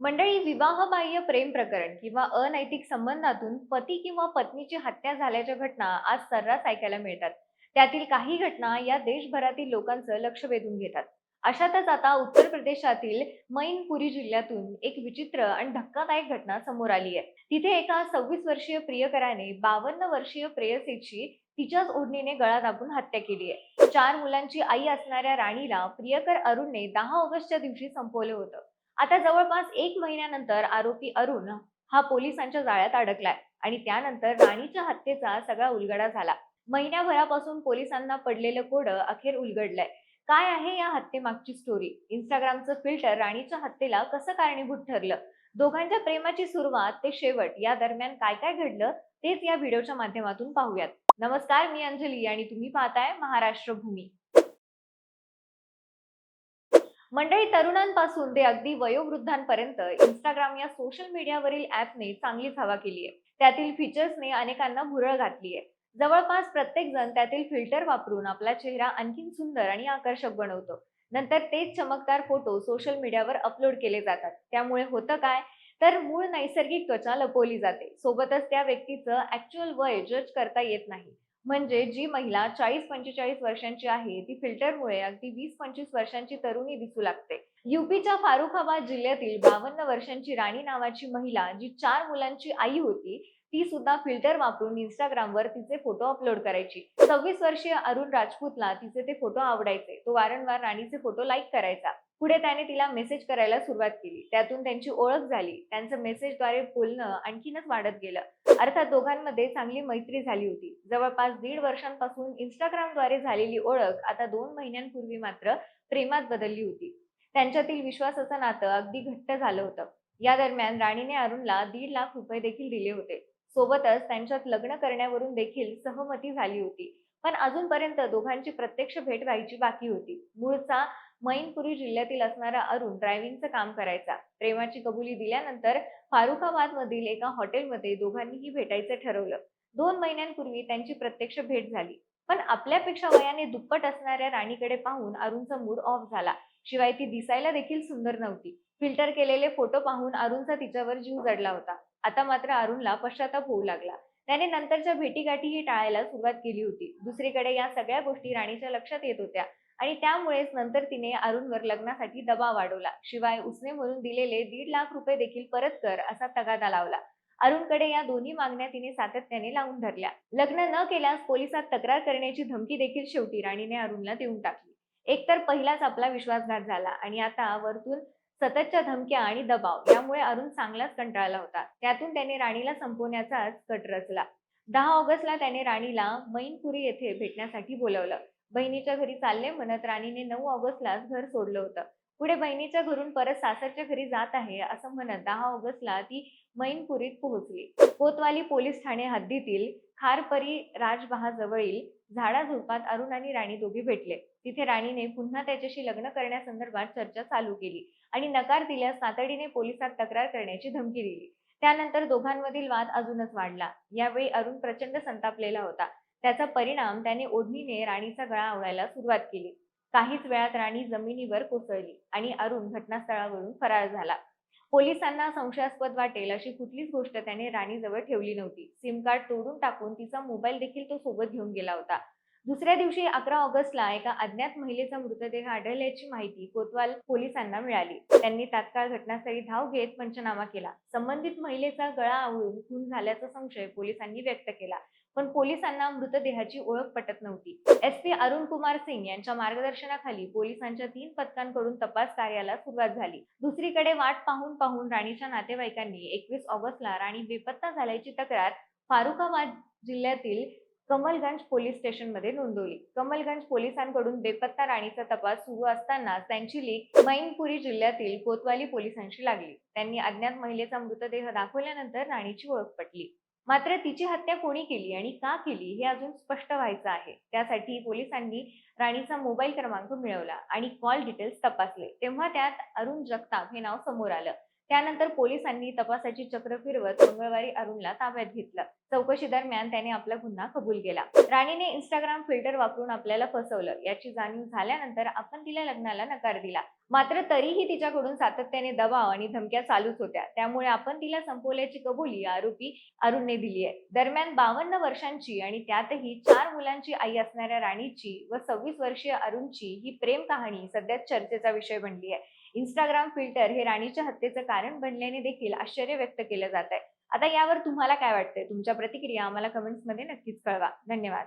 मंडळी विवाहबाह्य प्रेम प्रकरण किंवा अनैतिक संबंधातून पती किंवा पत्नीची हत्या झाल्याच्या घटना आज सर्रास ऐकायला मिळतात. त्यातील काही घटना या देशभरातील लोकांचं लक्ष वेधून घेतात. अशातच आता उत्तर प्रदेशातील मैनपुरी जिल्ह्यातून एक विचित्र आणि धक्कादायक घटना समोर आली आहे. तिथे एका सव्वीस वर्षीय प्रियकराने बावन्न वर्षीय प्रेयसीची तिच्याच ओढणीने गळा दाबून हत्या केली आहे. चार मुलांची आई असणाऱ्या राणीला प्रियकर अरुणने दहा ऑगस्टच्या दिवशी संपवलं होतं. आता जवळपास एक महिन्यानंतर आरोपी अरुण हा पोलिसांच्या जाळ्यात अडकलाय आणि त्यानंतर राणीच्या हत्येचा सगळा उलगडा झाला. महिन्याभरापासून पोलिसांना पडलेलं कोडं अखेर उलगडलंय. काय आहे या हत्येमागची स्टोरी इंस्टाग्रामचं फिल्टर राणीच्या हत्येला कसं कारणीभूत ठरलं? दोघांच्या प्रेमाची सुरुवात ते शेवट या दरम्यान काय काय घडलं तेच या व्हिडिओच्या माध्यमातून पाहूयात. नमस्कार मी अंजली आणि तुम्ही पाहताय महाराष्ट्र भूमी. मंडळी तरुणांपासून ते अगदी वयोवृद्धांपर्यंत इंस्टाग्राम या सोशल मीडियावरील ऍपने चांगलीच हवा केली आहे. त्यातील फीचर्सने अनेकांना भुरळ घातली आहे. जवळपास प्रत्येक जण त्यातील फिल्टर वापरून आपला चेहरा आणखीन सुंदर आणि आकर्षक बनवतो. नंतर तेच चमकदार फोटो सोशल मीडियावर अपलोड केले जातात. त्यामुळे होतं काय? तर मूळ नैसर्गिक त्वचा लपवली जाते. सोबतच त्या व्यक्तीचं ऍक्च्युअल वय जज करता येत नाही. म्हणजे जी महिला चाळीस पंचेचाळीस वर्षांची आहे ती फिल्टरमुळे अगदी वीस पंचवीस वर्षांची तरुणी दिसू लागते. युपीच्या फारुखाबाद जिल्ह्यातील बावन्न वर्षांची राणी नावाची महिला जी चार मुलांची आई होती ती सुद्धा फिल्टर वापरून इंस्टाग्रामवर तिचे फोटो अपलोड करायची. सव्वीस वर्षीय अरुण राजपूतला तिचे ते फोटो आवडायचे. तो वारंवार राणीचे फोटो लाईक करायचा. पुढे त्याने तिला मेसेज करायला सुरुवात केली. त्यातून त्यांची ओळख झाली. त्यांचं मेसेजद्वारे बोलणं आणखीनच वाढत गेलं. अर्थात दोघांमध्ये चांगली मैत्री झाली होती. जवळपास दीड वर्षांपासून इंस्टाग्रामद्वारे झालेली ओळख आता दोन महिन्यांपूर्वी मात्र प्रेमात बदलली होती. त्यांच्यातील विश्वासाचं नातं अगदी घट्ट झालं होतं. या दरम्यान राणीने अरुणला दीड लाख रुपये देखील दिले होते. सोबतच त्यांच्यात लग्न करण्यावरून देखील सहमती झाली होती. पण अजूनपर्यंत दोघांची प्रत्यक्ष भेट व्हायची बाकी होती. मूळचा मैनपुरी जिल्ह्यातील असणारा अरुण ड्रायव्हिंगचं काम करायचा. प्रेमाची कबुली दिल्यानंतर फारुखाबाद मधील एका हॉटेलमध्ये दोघांनीही भेटायचं ठरवलं. दोन महिन्यांपूर्वी त्यांची प्रत्यक्ष भेट झाली. पण आपल्यापेक्षा वयाने दुप्पट असणाऱ्या राणीकडे पाहून अरुणचा मूड ऑफ झाला. शिवाय ती दिसायला देखील सुंदर नव्हती. फिल्टर केलेले फोटो पाहून अरुणचा तिच्यावर जीव जडला होता. आता मात्र अरुणला पश्चाताप होऊ लागला. त्याने नंतरच्या भेटीगाठीही टाळायला सुरुवात केली होती. दुसरीकडे या सगळ्या गोष्टी राणीच्या लक्षात येत होत्या. आणि त्यामुळेच नंतर तिने अरुणवर लग्नासाठी दबाव वाढवला. शिवाय उसने म्हणून दिलेले दीड लाख रुपये देखील परत कर असा तगादा लावला. अरुणकडे या दोन्ही मागण्या तिने सातत्याने लावून धरल्या. लग्न न केल्यास पोलिसात तक्रार करण्याची धमकी देखील शेवटी राणीने अरुणला देऊन टाकली. एकतर पहिलाच आपला विश्वासघात झाला आणि आता वरतून सततच्या धमक्या आणि दबाव यामुळे अरुण चांगलाच कंटाळला होता. त्यातून त्याने राणीला संपवण्याचाच कट रचला. दहा ऑगस्टला त्याने राणीला मैनपुरी येथे भेटण्यासाठी बोलवलं. बहिणीच्या घरी चालले म्हणत राणीने नऊ ऑगस्टलाच घर सोडलं होतं. पुढे बहिणीच्या घरून परत सासरच्या घरी जात आहे असं म्हणत दहा ऑगस्टला ती मैनपुरीत पोहोचली. कोतवाली पोलीस ठाणे हद्दीतील खारपरी राजबहाजवळील झाडाझुडपात अरुण आणि राणी दोघी भेटले. तिथे राणीने पुन्हा त्याच्याशी लग्न करण्यासंदर्भात चर्चा चालू केली आणि नकार दिल्यास तातडीने पोलिसात तक्रार करण्याची धमकी दिली. त्यानंतर दोघांमधील वाद अजूनच वाढला. यावेळी अरुण प्रचंड संतापलेला होता. त्याचा परिणाम त्याने ओढणीने राणीचा गळा आवळायला सुरुवात केली. काहीच वेळात राणी जमिनीवर कोसळली आणि अरुण घटनास्थळावरून फरार झाला. पोलिसांना संशयास्पद वाटेल अशी कुठलीच गोष्ट त्याने राणीजवळ ठेवली नव्हती. सिम कार्ड तोडून टाकून तिचा मोबाईल देखील तो सोबत घेऊन गेला होता. दुसऱ्या दिवशी अकरा ऑगस्टला एका अज्ञात महिलेचा मृतदेह आढळल्याची माहिती कोतवाल पोलिसांना मिळाली. त्यांनी तात्काळ घटनास्थळी धाव घेत पंचनामा केला. संबंधित महिलेचा गळा आवळून खून झाल्याचा संशय पोलिसांनी व्यक्त केला. पण पोलिसांना मृतदेहाची ओळख पटत नव्हती. एस पी अरुण कुमार सिंग यांच्या मार्गदर्शनाखाली पोलिसांच्या तीन पथकांकडून तपास कार्याला सुरुवात झाली. दुसरीकडे वाट पाहून पाहून राणीच्या नातेवाईकांनी एकवीस ऑगस्टला राणी बेपत्ता झाल्याची तक्रार फारुखाबाद जिल्ह्यातील कमलगंज पोलीस स्टेशनमध्ये नोंदवली. कमलगंज पोलिसांकडून बेपत्ता राणीचा तपास सुरू असताना त्यांची लीक मैनपुरी जिल्ह्यातील कोतवाली पोलिसांशी लागली. त्यांनी अज्ञात महिलेचा मृतदेह दाखवल्यानंतर राणीची ओळख पटली. मात्र तिची हत्या कोणी केली आणि का केली हे अजून स्पष्ट व्हायचं आहे. त्यासाठी पोलिसांनी राणीचा मोबाईल क्रमांक मिळवला आणि कॉल डिटेल्स तपासले. तेव्हा त्यात अरुण जगताप हे नाव समोर आलं. त्यानंतर पोलिसांनी तपासाची चक्र फिरवत मंगळवारी अरुणला ताब्यात घेतलं. चौकशी दरम्यान त्याने आपला गुन्हा कबूल केला. राणीने इंस्टाग्राम फिल्टर वापरून आपल्याला फसवलं. याची जाणीव झाल्यानंतर आपण तिला लग्नाला नकार दिला. मात्र तरीही तिच्याकडून सातत्याने दबाव आणि धमक्या चालूच होत्या. त्यामुळे आपण तिला संपवल्याची कबुली आरोपी अरुणने दिली आहे. दरम्यान बावन्न वर्षांची आणि त्यातही चार मुलांची आई असणाऱ्या राणीची व सव्वीस वर्षीय अरुणची ही प्रेम कहाणी सध्या चर्चेचा विषय बनली आहे. इंस्टाग्राम फिल्टर हे राणीच्या हत्येचं कारण बनल्याने देखील आश्चर्य व्यक्त केलं जात आहे. आता यावर तुम्हाला काय वाटतंय? तुमच्या प्रतिक्रिया आम्हाला कमेंट्समध्ये नक्कीच कळवा. धन्यवाद.